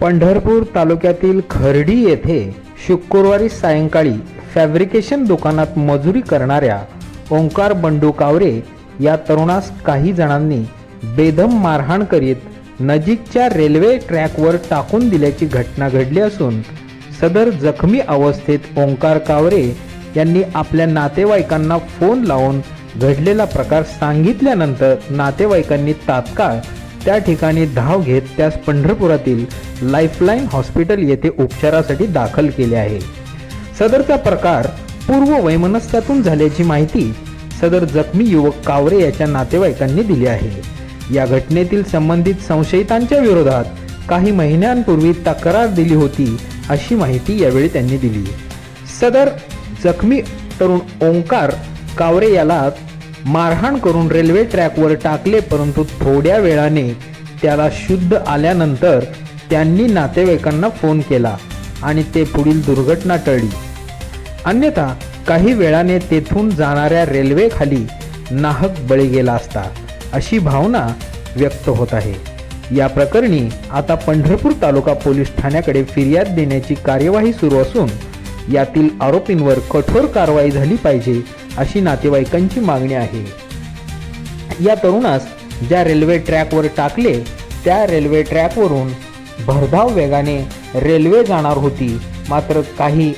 पंढरपूर तालुक्यातील खर्डी येथे शुक्रवारी सायंकाळी फॅब्रिकेशन दुकानात मजुरी करणाऱ्या ओंकार बंडू कावरे या तरुणास काही जणांनी बेदम मारहाण करीत नजीकच्या रेल्वे ट्रॅकवर टाकून दिल्याची घटना घडली असून सदर जखमी अवस्थेत ओंकार कावरे यांनी आपल्या नातेवाईकांना फोन लावून घडलेला प्रकार सांगितल्यानंतर नातेवाईकांनी तात्काळ त्या ठिकाणी धाव घेत त्यास पंढरपुरातील लाईफलाईन हॉस्पिटल येथे उपचारासाठी दाखल केले आहे. सदरचा प्रकार पूर्व वैमनस्यातून झाल्याची माहिती सदर जखमी युवक कावरे याच्या नातेवाईकांनी दिली आहे. या घटनेतील संबंधित संशयितांच्या विरोधात काही महिन्यांपूर्वी तक्रार दिली होती अशी माहिती यावेळी त्यांनी दिली. सदर जखमी तरुण ओंकार कावरे याला मारहाण करून रेल्वे ट्रॅकवर टाकले परंतु थोड्या वेळाने त्याला शुद्ध आल्यानंतर त्यांनी नातेवाईकांना फोन केला आणि ते पुढील दुर्घटना टळली. अन्यथा काही वेळाने तेथून जाणाऱ्या रेल्वेखाली नाहक बळी गेला असता अशी भावना व्यक्त होत आहे. या प्रकरणी आता पंढरपूर तालुका पोलीस ठाण्याकडे फिर्याद देण्याची कार्यवाही सुरू असून यातील आरोपींवर कठोर कारवाई झाली पाहिजे अशी नातेवाईकांची मागणी आहे. या तरुणास ज्या रेल्वे ट्रॅकवर टाकले त्या रेल्वे ट्रॅकवरून भरधाव वेगाने रेल्वे जाणार होती. मात्र काही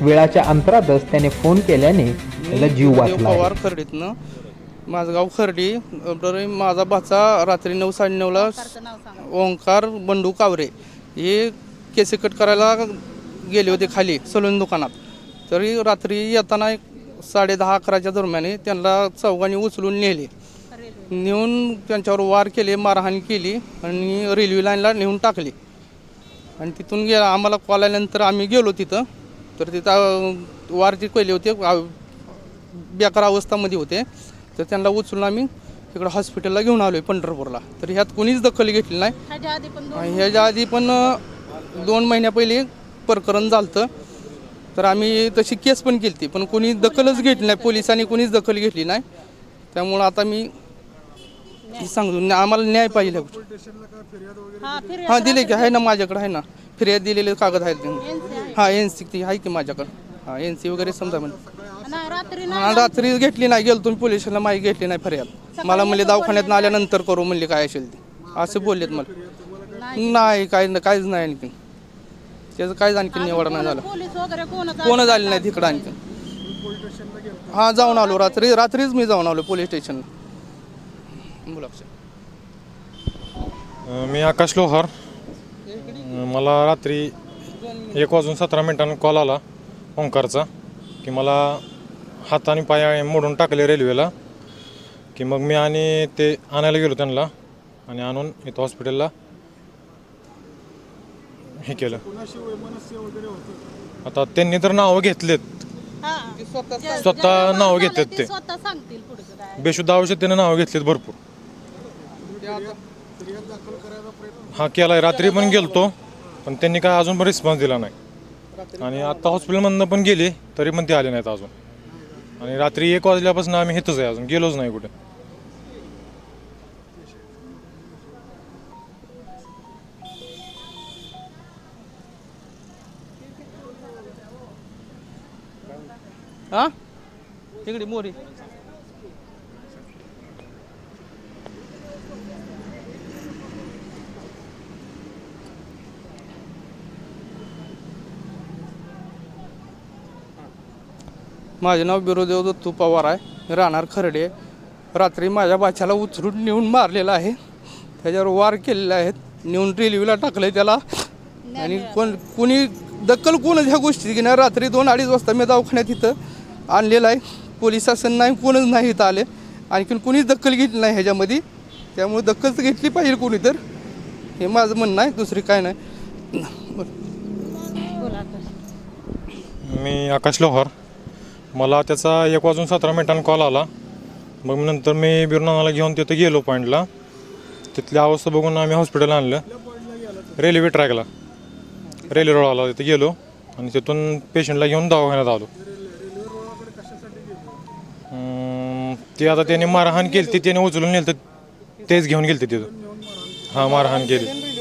वेळाच्या अंतरातच त्याने फोन केल्याने त्याला जीव वाचला. पवार खर्डीतनं. माझं गाव खर्डी बरं माझा भाचा रात्री नऊ साडेनऊला ओंकार बंडू कावरे हे केसे कट करायला गेले होते खाली सलून दुकानात. तरी रात्री येताना एक साडे दहा अकराच्या दरम्यान त्यांना चौघांनी उचलून नेले. नेऊन त्यांच्यावर वार केले मारहाण केली आणि रेल्वे लाईनला नेऊन टाकले. आणि तिथून गे आम्हाला कॉल आल्यानंतर आम्ही गेलो तिथं. तर तिथं वार जे केले होते बेकार अवस्थामध्ये होते. तर त्यांना उचलून आम्ही इकडं हॉस्पिटलला घेऊन आलो आहे पंढरपूरला. तर ह्यात कोणीच दखल घेतली नाही. ह्याच्या आधी पण दोन महिन्या पहिले प्रकरण झालं तर आम्ही तशी केस पण केली पण कोणी दखलच घेतली नाही पोलिसांनी कोणीच दखल घेतली नाही. त्यामुळं आता मी सांगतो आम्हाला न्याय पाहिजे. हा हां दिले की आहे ना माझ्याकडे आहे ना. फिर्याद दिलेले कागद आहेत. हां एन सी ती आहे की माझ्याकडे. हां एन सी वगैरे समजा म्हणजे रात्री घेतली नाही गेलो तुम्ही पोलिसांना माहिती घेतली नाही फरियाद. मला म्हणले दवाखान्यात आल्यानंतर करू म्हणले काय असेल ते. असे बोललेत मला. नाही. काय काहीच नाही आणखी त्याचं काहीच आणखी निवड नाही झालं. पोलीस वगैरे कोण कोण झाले नाही. तिकडं आणखी हां जाऊन आलो. रात्री रात्रीच मी जाऊन आलो पोलीस स्टेशनला. बोला अ, मी आकाश लोहार. अ, मला रात्री एक वाजून सतरा मिनिटांनी कॉल आला ओंकारचा की मला हात आणि पाय मोडून टाकले रेल्वेला की मग मी आणि ते आणायला गेलो त्यांना आणि आणून इथं हॉस्पिटलला हे केलं. आता त्यांनी तर नावं घेतलेत. स्वतः नावं घेतात ते. स्वतः सांगतील पुढचं काय बेशुद्ध औषध त्याने नावं घेतलीत भरपूर. हा केलाय. रात्री पण गेलतो पण त्यांनी काय अजून पण रिस्पॉन्स दिला नाही. आणि आता हॉस्पिटलमधनं पण गेले तरी पण ते आले नाहीत अजून. आणि रात्री एक वाजल्यापासून आम्ही इथंच आहे अजून गेलोच नाही कुठे. हां? तिकडे मोरी. माझे नाव बिरोदेव दत्तू पवार आहे. राहणार खर्डे. रात्री माझ्या बाच्याला उचलून नेऊन मारलेला आहे. त्याच्यावर वार केलेले आहेत. नेऊन रेल्वेला टाकलं आहे त्याला. आणि कोण कोणी दखल कोणच ह्या गोष्टी की नाही रात्री दोन अडीच वाजता मी दवाखान्यात इथं. आणलेलं आहे. पोलीस शासन नाही कोणच नाही इथं आले. आणखीन कोणीच दखल घेतली नाही ह्याच्यामध्ये. त्यामुळे दखल तर घेतली पाहिजे कोणी तर हे माझं म्हणणं आहे दुसरी काय नाही. मी आकाश लोहार. मला त्याचा एक वाजून सतरा मिनिटांनी कॉल आला. मग नंतर मी बिरुनानाला घेऊन तिथं गेलो पॉईंटला तिथली अवस्था बघून आम्ही हॉस्पिटल आणलं. रेल्वे ट्रॅकला. रेल्वे रोडाला तिथे गेलो. आणि तिथून पेशंटला घेऊन दवाखान्यात आलो. ते आता त्याने मारहाण केली ती त्याने उचलून नेलं तर तेच घेऊन गेलं तिथं. हां मारहाण केली.